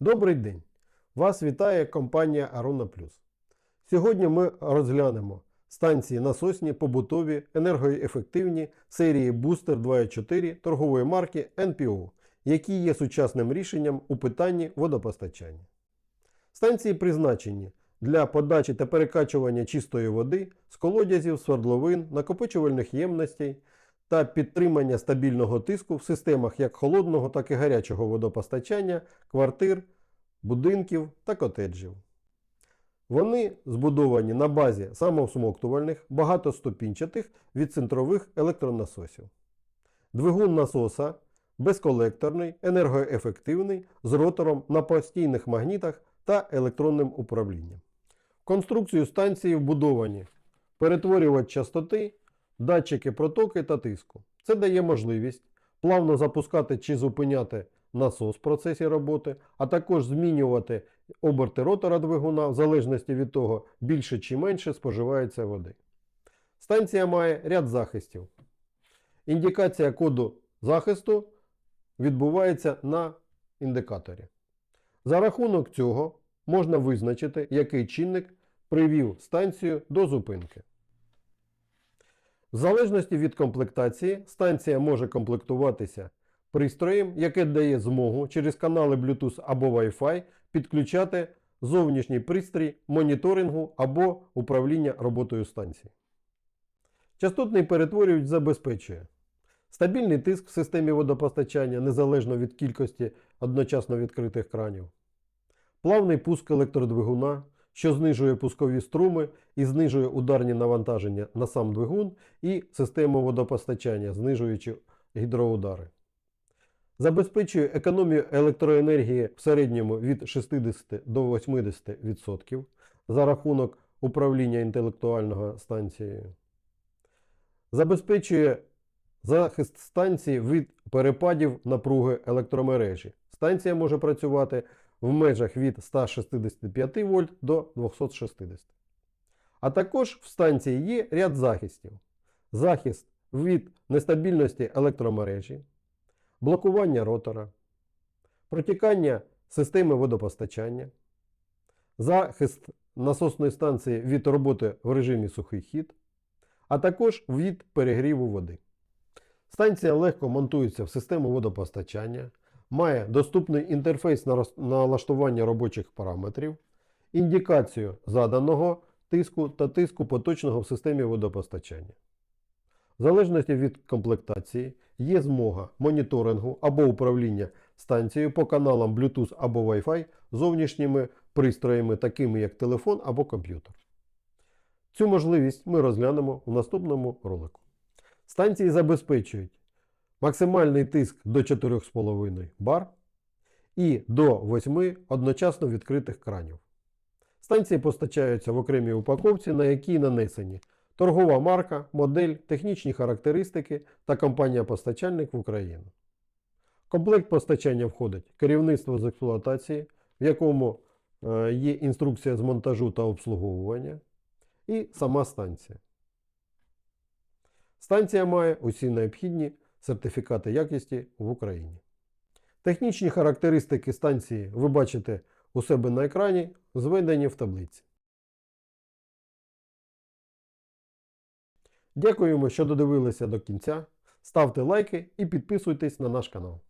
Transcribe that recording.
Добрий день! Вас вітає компанія Arona Plus. Сьогодні ми розглянемо станції насосні, побутові, енергоефективні серії Booster 2.4 торгової марки NPO, які є сучасним рішенням у питанні водопостачання. Станції призначені для подачі та перекачування чистої води з колодязів, свердловин, накопичувальних ємностей та підтримання стабільного тиску в системах як холодного, так і гарячого водопостачання, квартир, будинків та котеджів. Вони збудовані на базі самосмоктувальних, багатоступінчатих відцентрових електронасосів. Двигун насоса безколекторний, енергоефективний з ротором на постійних магнітах та електронним управлінням. В конструкцію станції вбудовані перетворювач частоти, датчики протоки та тиску. Це дає можливість плавно запускати чи зупиняти насос в процесі роботи, а також змінювати оберти ротора двигуна в залежності від того, більше чи менше споживається води. Станція має ряд захистів. Індикація коду захисту відбувається на індикаторі. За рахунок цього можна визначити, який чинник привів станцію до зупинки. В залежності від комплектації, станція може комплектуватися пристроєм, яке дає змогу через канали Bluetooth або Wi-Fi підключати зовнішній пристрій моніторингу або управління роботою станції. Частотний перетворювач забезпечує стабільний тиск в системі водопостачання незалежно від кількості одночасно відкритих кранів, плавний пуск електродвигуна, що знижує пускові струми і знижує ударні навантаження на сам двигун і систему водопостачання, знижуючи гідроудари. Забезпечує економію електроенергії в середньому від 60 до 80% за рахунок управління інтелектуального станцією. Забезпечує захист станції від перепадів напруги електромережі. Станція може працювати в межах від 165 вольт до 260. А також в станції є ряд захистів. Захист від нестабільності електромережі, блокування ротора, протікання системи водопостачання, захист насосної станції від роботи в режимі сухий хід, а також від перегріву води. Станція легко монтується в систему водопостачання, має доступний інтерфейс на налаштування робочих параметрів, індикацію заданого тиску та тиску поточного в системі водопостачання. В залежності від комплектації є змога моніторингу або управління станцією по каналам Bluetooth або Wi-Fi зовнішніми пристроями, такими як телефон або комп'ютер. Цю можливість ми розглянемо в наступному ролику. Станції забезпечують максимальний тиск до 4,5 бар і до 8 одночасно відкритих кранів. Станції постачаються в окремій упаковці, на якій нанесені торгова марка, модель, технічні характеристики та компанія-постачальник в Україну. Комплект постачання входить керівництво з експлуатації, в якому е, є інструкція з монтажу та обслуговування, і сама станція. Станція має усі необхідні сертифікати якості в Україні. Технічні характеристики станції ви бачите у себе на екрані, зведені в таблиці. Дякуємо, що додивилися до кінця. Ставте лайки і підписуйтесь на наш канал.